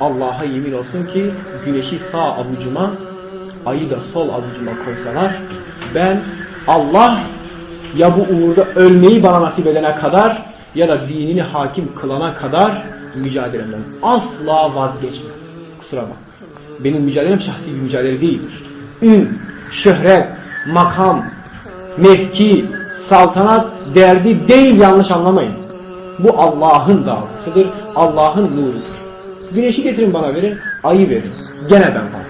Allah'a yemin olsun ki güneşi sağ avucuma, ayı da sol avucuma koysalar ben Allah ya bu uğurda ölmeyi bana nasip edene kadar ya da dinini hakim kılana kadar mücadelemden asla vazgeçmem. Kusura bak. Benim mücadelem şahsi bir mücadele değildir. Ün, şöhret, makam, mevki, saltanat derdi değil yanlış anlamayın. Bu Allah'ın davasıdır, Allah'ın nurudur. Güneşi getirin bana verin, ayı verin. Gene ben vazgeçmem.